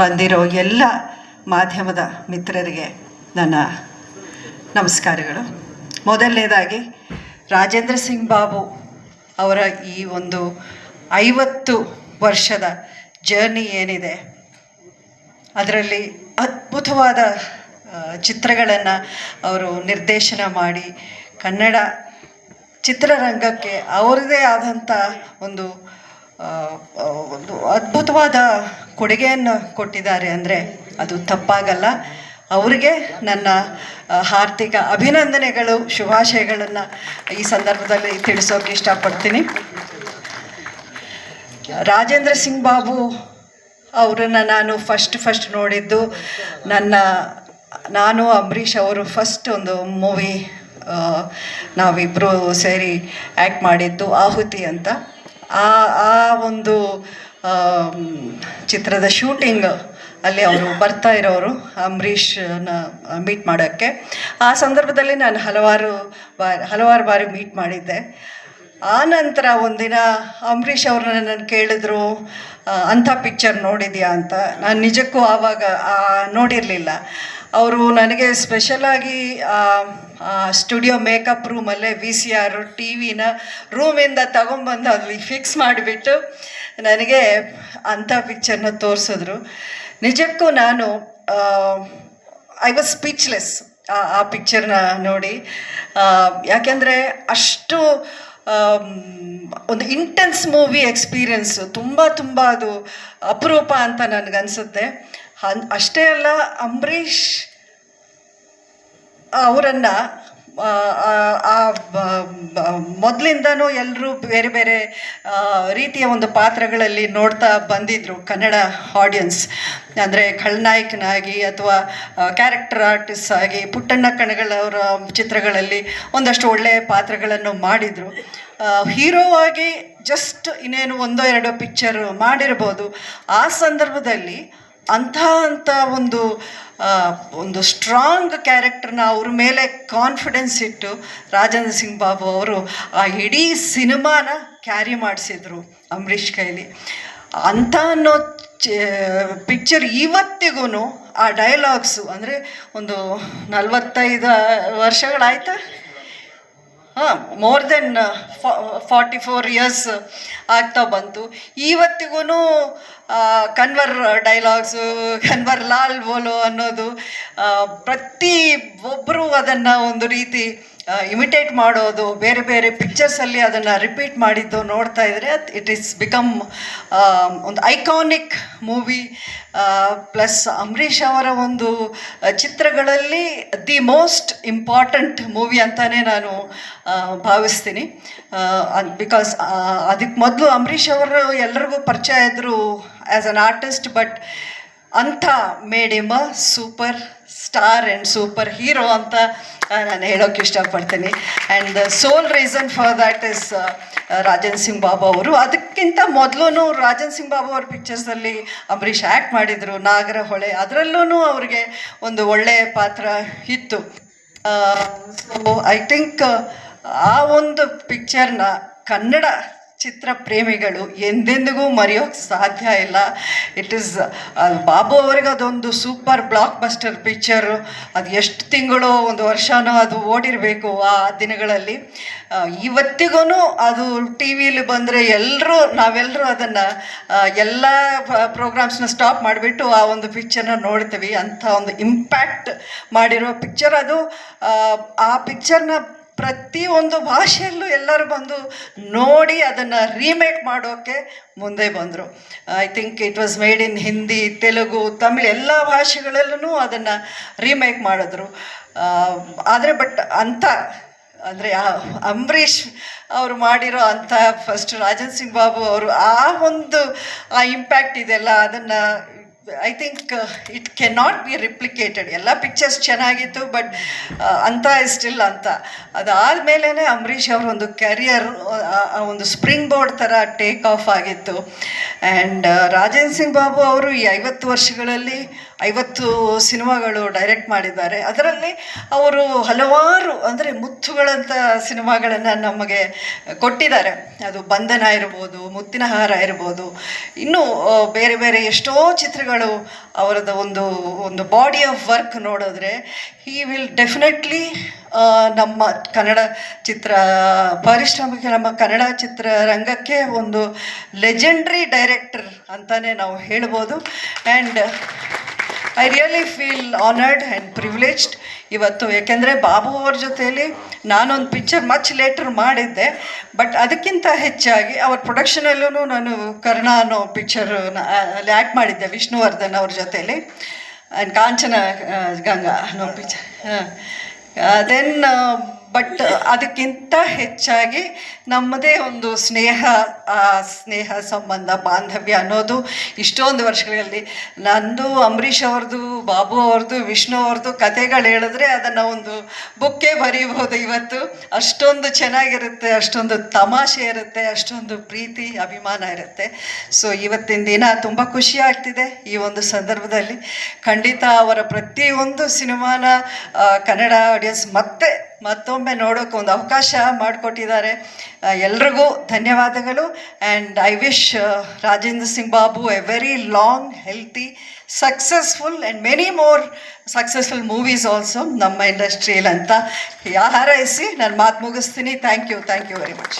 ಬಂದಿರೋ ಎಲ್ಲ ಮಾಧ್ಯಮದ ಮಿತ್ರರಿಗೆ ನನ್ನ ನಮಸ್ಕಾರಗಳು. ಮೊದಲನೇದಾಗಿ, ರಾಜೇಂದ್ರ ಸಿಂಗ್ ಬಾಬು ಅವರ ಈ ಒಂದು ಐವತ್ತು ವರ್ಷದ ಜರ್ನಿ ಏನಿದೆ, ಅದರಲ್ಲಿ ಅದ್ಭುತವಾದ ಚಿತ್ರಗಳನ್ನು ಅವರು ನಿರ್ದೇಶನ ಮಾಡಿ ಕನ್ನಡ ಚಿತ್ರರಂಗಕ್ಕೆ ಅವರದೇ ಆದಂಥ ಒಂದು ಒಂದು ಅದ್ಭುತವಾದ ಕೊಡುಗೆಯನ್ನು ಕೊಟ್ಟಿದ್ದಾರೆ ಅಂದರೆ ಅದು ತಪ್ಪಾಗಲ್ಲ. ಅವರಿಗೆ ನನ್ನ ಆರ್ಥಿಕ ಅಭಿನಂದನೆಗಳು, ಶುಭಾಶಯಗಳನ್ನು ಈ ಸಂದರ್ಭದಲ್ಲಿ ತಿಳಿಸೋಕೆ ಇಷ್ಟಪಡ್ತೀನಿ. ರಾಜೇಂದ್ರ ಸಿಂಗ್ ಬಾಬು ಅವರನ್ನು ನಾನು ಫಸ್ಟ್ ಫಸ್ಟ್ ನೋಡಿದ್ದು. ನನ್ನ, ನಾನು, ಅಂಬರೀಷ್ ಅವರು ಫಸ್ಟ್ ಒಂದು ಮೂವಿ ನಾವಿಬ್ಬರು ಸೇರಿ ಆ್ಯಕ್ಟ್ ಮಾಡಿದ್ದು ಆಹುತಿ ಅಂತ. ಆ ಆ ಒಂದು ಚಿತ್ರದ ಶೂಟಿಂಗ್ ಅಲ್ಲಿ ಅವರು ಬರ್ತಾ ಇರೋರು ಅಂಬರೀಷ್ನ ಮೀಟ್ ಮಾಡೋಕ್ಕೆ. ಆ ಸಂದರ್ಭದಲ್ಲಿ ನಾನು ಹಲವಾರು ಬಾರಿ ಹಲವಾರು ಬಾರಿ ಮೀಟ್ ಮಾಡಿದ್ದೆ. ಆ ನಂತರ ಒಂದಿನ ಅಂಬರೀಷ್ ಅವ್ರನ್ನ ನಾನು ಕೇಳಿದ್ರು ಅಂಥ ಪಿಕ್ಚರ್ ನೋಡಿದ್ಯಾ? ಅಂತ. ನಾನು ನಿಜಕ್ಕೂ ಆವಾಗ ನೋಡಿರಲಿಲ್ಲ. ಅವರು ನನಗೆ ಸ್ಪೆಷಲಾಗಿ ಸ್ಟುಡಿಯೋ ಮೇಕಪ್ ರೂಮಲ್ಲೇ ವಿ ಸಿ ಆರ್ ಟಿ ವಿನ ರೂಮಿಂದ ತಗೊಂಬಂದು ಅಲ್ಲಿ ಫಿಕ್ಸ್ ಮಾಡಿಬಿಟ್ಟು ನನಗೆ ಅಂಥ ಪಿಕ್ಚರ್ನ ತೋರಿಸಿದ್ರು. ನಿಜಕ್ಕೂ ನಾನು ಐ ವಾಸ್ ಸ್ಪೀಚ್ಲೆಸ್ ಆ ಪಿಕ್ಚರ್ನ ನೋಡಿ. ಯಾಕೆಂದರೆ ಅಷ್ಟು ಒಂದು ಇಂಟೆನ್ಸ್ ಮೂವಿ ಎಕ್ಸ್ಪೀರಿಯನ್ಸ್ ತುಂಬ ತುಂಬ ಅದು ಅಪರೂಪ ಅಂತ ನನಗನ್ಸುತ್ತೆ. ಅಷ್ಟೇ ಅಲ್ಲ, ಅಂಬರೀಷ್ ಅವರನ್ನು, ಆ ಮೊದಲಿಂದನೂ ಎಲ್ಲರೂ ಬೇರೆ ಬೇರೆ ರೀತಿಯ ಒಂದು ಪಾತ್ರಗಳಲ್ಲಿ ನೋಡ್ತಾ ಬಂದಿದ್ದರು ಕನ್ನಡ ಆಡಿಯನ್ಸ್ ಅಂದರೆ ಖಳನಾಯಕನಾಗಿ ಅಥವಾ ಕ್ಯಾರೆಕ್ಟರ್ ಆರ್ಟಿಸ್ಟ್ ಆಗಿ ಪುಟ್ಟಣ್ಣ ಕಣಗಳವರ ಚಿತ್ರಗಳಲ್ಲಿ ಒಂದಷ್ಟು ಒಳ್ಳೆಯ ಪಾತ್ರಗಳನ್ನು ಮಾಡಿದರು. ಹೀರೋ ಆಗಿ ಜಸ್ಟ್ ಇನ್ನೇನು ಒಂದೋ ಎರಡೋ ಪಿಕ್ಚರ್ ಮಾಡಿರ್ಬೋದು. ಆ ಸಂದರ್ಭದಲ್ಲಿ ಅಂಥ ಅಂಥ ಒಂದು ಒಂದು ಸ್ಟ್ರಾಂಗ್ ಕ್ಯಾರೆಕ್ಟರ್ನ ಅವ್ರ ಮೇಲೆ ಕಾನ್ಫಿಡೆನ್ಸ್ ಇಟ್ಟು ರಾಜೇಂದ್ರ ಸಿಂಗ್ ಬಾಬು ಅವರು ಆ ಇಡೀ ಸಿನಿಮಾನ ಕ್ಯಾರಿ ಮಾಡಿಸಿದ್ರು ಅಂಬರೀಷ್ ಕೈಲಿ. ಅಂಥ ಅನ್ನೋ ಪಿಕ್ಚರ್ ಇವತ್ತಿಗೂ ಆ ಡೈಲಾಗ್ಸು ಅಂದರೆ ಒಂದು ನಲವತ್ತೈದು ವರ್ಷಗಳಾಯ್ತಾ? ಹಾಂ more than forty four years ಆಗ್ತಾ ಬಂತು. ಇವತ್ತಿಗೂ ಕನ್ವರ್ ಡೈಲಾಗ್ಸು ಕನ್ವರ್ ಲಾಲ್ ಬೋಲೋ ಅನ್ನೋದು ಪ್ರತಿ ಒಬ್ಬರು ಅದನ್ನು ಒಂದು ರೀತಿ ಇಮಿಟೇಟ್ ಮಾಡೋದು, ಬೇರೆ ಬೇರೆ ಪಿಕ್ಚರ್ಸಲ್ಲಿ ಅದನ್ನು ರಿಪೀಟ್ ಮಾಡಿದ್ದು ನೋಡ್ತಾ ಇದ್ದರೆ ಇಟ್ ಈಸ್ ಬಿಕಮ್ ಒಂದು ಐಕಾನಿಕ್ ಮೂವಿ ಪ್ಲಸ್ ಅಂಬರೀಷ್ ಅವರ ಒಂದು ಚಿತ್ರಗಳಲ್ಲಿ ದಿ ಮೋಸ್ಟ್ ಇಂಪಾರ್ಟೆಂಟ್ ಮೂವಿ ಅಂತಲೇ ನಾನು ಭಾವಿಸ್ತೀನಿ. ಬಿಕಾಸ್ ಅದಕ್ಕೆ ಮೊದಲು ಅಂಬರೀಷ್ ಅವರು ಎಲ್ರಿಗೂ ಪರಿಚಯ ಇದ್ದರು ಆ್ಯಸ್ ಅನ್ ಆರ್ಟಿಸ್ಟ್ ಬಟ್ ಅಂಥ ಮೇಡಿಮ super star and super hero ಅಂತ ನಾನು ಹೇಳೋಕ್ಕೆ ಇಷ್ಟಪಡ್ತೀನಿ. And the sole reason for that is Rajan Singh Babu ಅವರು. ಅದಕ್ಕಿಂತ ಮೊದಲು ರಾಜನ್ ಸಿಂಗ್ ಬಾಬು ಅವ್ರ ಪಿಕ್ಚರ್ಸಲ್ಲಿ ಅಂಬರೀಷ್ ಆ್ಯಕ್ಟ್ ಮಾಡಿದರು, ನಾಗರಹೊಳೆ ಅದರಲ್ಲೂ ಅವ್ರಿಗೆ ಒಂದು ಒಳ್ಳೆಯ ಪಾತ್ರ ಇತ್ತು. ಸೊ ಐ ಥಿಂಕ್ ಆ ಒಂದು ಪಿಕ್ಚರ್ನ ಕನ್ನಡ ಚಿತ್ರ ಪ್ರೇಮಿಗಳು ಎಂದೆಂದಿಗೂ ಮರೆಯೋಕ್ಕೆ ಸಾಧ್ಯ ಇಲ್ಲ. ಇಟ್ ಈಸ್ ಬಾಬು ಅವ್ರಿಗೆ ಅದೊಂದು ಸೂಪರ್ ಬ್ಲಾಕ್ ಬಸ್ಟರ್ ಪಿಕ್ಚರು ಅದು ಎಷ್ಟು ತಿಂಗಳು ಒಂದು ವರ್ಷನೋ ಅದು ಓಡಿರಬೇಕು ಆ ದಿನಗಳಲ್ಲಿ. ಇವತ್ತಿಗೂ ಅದು ಟಿ ವಿಲಿ ಬಂದರೆ ಎಲ್ಲರೂ ನಾವೆಲ್ಲರೂ ಅದನ್ನು ಎಲ್ಲ ಪ್ರೋಗ್ರಾಮ್ಸ್ನ ಸ್ಟಾಪ್ ಮಾಡಿಬಿಟ್ಟು ಆ ಒಂದು ಪಿಕ್ಚರ್ನ ನೋಡ್ತೀವಿ. ಅಂಥ ಒಂದು ಇಂಪ್ಯಾಕ್ಟ್ ಮಾಡಿರೋ ಪಿಕ್ಚರ್ ಅದು ಆ ಪಿಕ್ಚರ್ನ ಪ್ರತಿಯೊಂದು ಭಾಷೆಯಲ್ಲೂ ಎಲ್ಲರೂ ಬಂದು ನೋಡಿ ಅದನ್ನು ರೀಮೇಕ್ ಮಾಡೋಕ್ಕೆ ಮುಂದೆ ಬಂದರು. I think it was made in Hindi Telugu Tamil ಎಲ್ಲ ಭಾಷೆಗಳಲ್ಲೂ ಅದನ್ನು ರೀಮೇಕ್ ಮಾಡಿದ್ರು. ಆದರೆ ಬಟ್ ಅಂಥ ಅಂದರೆ ಅಂಬರೀಷ್ ಅವರು ಮಾಡಿರೋ ಅಂಥ ಫಸ್ಟ್ ರಾಜನ್ ಸಿಂಗ್ ಬಾಬು ಅವರು ಆ ಒಂದು, ಆ ಇಂಪ್ಯಾಕ್ಟ್ ಇದೆಲ್ಲ ಅದನ್ನು I think it can not be replicated ಎಲ್ಲ ಪಿಕ್ಚರ್ಸ್ ಚೆನ್ನಾಗಿತ್ತು ಬಟ್ ಅಂತ ಸ್ಟಿಲ್ ಅಂತ ಅದಾದಮೇಲೆ ಅಂಬರೀಷ್ ಅವ್ರ ಒಂದು ಕೆರಿಯರ್ ಒಂದು ಸ್ಪ್ರಿಂಗ್ ಬೋರ್ಡ್ ಥರ ಟೇಕ್ ಆಫ್ ಆಗಿತ್ತು ಆ್ಯಂಡ್ ರಾಜೇಂದ್ರ ಸಿಂಗ್ ಬಾಬು ಅವರು ಈ ಐವತ್ತು ವರ್ಷಗಳಲ್ಲಿ ಐವತ್ತು ಸಿನಿಮಾಗಳು ಡೈರೆಕ್ಟ್ ಮಾಡಿದ್ದಾರೆ. ಅದರಲ್ಲಿ ಅವರು ಹಲವಾರು ಅಂದರೆ ಮುತ್ತುಗಳಂಥ ಸಿನಿಮಾಗಳನ್ನು ನಮಗೆ ಕೊಟ್ಟಿದ್ದಾರೆ. ಅದು ಬಂಧನ ಇರ್ಬೋದು, ಮುತ್ತಿನ ಹಾರ ಇರ್ಬೋದು. ಇನ್ನೂ ಬೇರೆ ಬೇರೆ ಎಷ್ಟೋ ಚಿತ್ರಗಳು ಅವರದ್ದು ಒಂದು ಒಂದು ಬಾಡಿ ಆಫ್ ವರ್ಕ್ ನೋಡಿದ್ರೆ ಹಿ ವಿಲ್ ಡೆಫಿನೆಟ್ಲಿ ನಮ್ಮ ಕನ್ನಡ ಚಿತ್ರ, ಪಾರಿಶ್ರಾಮಿಕ ನಮ್ಮ ಕನ್ನಡ ಚಿತ್ರರಂಗಕ್ಕೆ ಒಂದು ಲೆಜೆಂಡ್ರಿ ಡೈರೆಕ್ಟರ್ ಅಂತಲೇ ನಾವು ಹೇಳ್ಬೋದು. And I really feel honoured and privileged ಇವತ್ತು ಯಾಕೆಂದರೆ ಬಾಬು ಅವ್ರ ಜೊತೆಯಲ್ಲಿ ನಾನೊಂದು ಪಿಕ್ಚರ್ ಮಚ್ ಲೇಟರ್ ಮಾಡಿದ್ದೆ. ಬಟ್ ಅದಕ್ಕಿಂತ ಹೆಚ್ಚಾಗಿ ಅವ್ರ ಪ್ರೊಡಕ್ಷನಲ್ಲೂ ನಾನು ಕರ್ಣ ಅನ್ನೋ ಪಿಕ್ಚರ್ ಆ್ಯಕ್ಟ್ ಮಾಡಿದ್ದೆ, ವಿಷ್ಣುವರ್ಧನ್ ಅವ್ರ ಜೊತೆಯಲ್ಲಿ. ಆ್ಯಂಡ್ ಕಾಂಚನ ಗಂಗಾ ಅನ್ನೋ ಪಿಕ್ಚರ್ ದೆನ್ ಬಟ್ ಅದಕ್ಕಿಂತ ಹೆಚ್ಚಾಗಿ ನಮ್ಮದೇ ಒಂದು ಸ್ನೇಹ ಸ್ನೇಹ ಸಂಬಂಧ, ಬಾಂಧವ್ಯ ಅನ್ನೋದು ಇಷ್ಟೊಂದು ವರ್ಷಗಳಲ್ಲಿ. ನಂದು ಅಂಬರೀಷ್ ಅವ್ರದ್ದು ಬಾಬು ಅವ್ರದ್ದು ವಿಷ್ಣು ಅವ್ರದ್ದು ಕತೆಗಳು ಹೇಳಿದ್ರೆ ಅದನ್ನು ಒಂದು ಬುಕ್ಕೇ ಬರೀಬಹುದು ಇವತ್ತು. ಅಷ್ಟೊಂದು ಚೆನ್ನಾಗಿರುತ್ತೆ, ಅಷ್ಟೊಂದು ತಮಾಷೆ ಇರುತ್ತೆ, ಅಷ್ಟೊಂದು ಪ್ರೀತಿ, ಅಭಿಮಾನ ಇರುತ್ತೆ. ಸೊ ಇವತ್ತಿನ ದಿನ ತುಂಬ ಖುಷಿ ಆಗ್ತಿದೆ ಈ ಒಂದು ಸಂದರ್ಭದಲ್ಲಿ. ಖಂಡಿತ ಅವರ ಪ್ರತಿಯೊಂದು ಸಿನಿಮಾನ ಕನ್ನಡ ಆಡಿಯನ್ಸ್ ಮತ್ತೆ ಮತ್ತೊಮ್ಮೆ ನೋಡೋಕೆ ಒಂದು ಅವಕಾಶ ಮಾಡಿಕೊಟ್ಟಿದ್ದಾರೆ. ಎಲ್ರಿಗೂ ಧನ್ಯವಾದಗಳು. And I wish Rajendra Singh Babu a very long healthy successful and many more successful movies also ನಮ್ಮ ಇಂಡಸ್ಟ್ರಿಯಲ್ಲಿ ಅಂತ. ಹಾರೈಸಿ ನಾನು ಮಾತು ಮುಗಿಸ್ತೀನಿ. Thank you thank you very much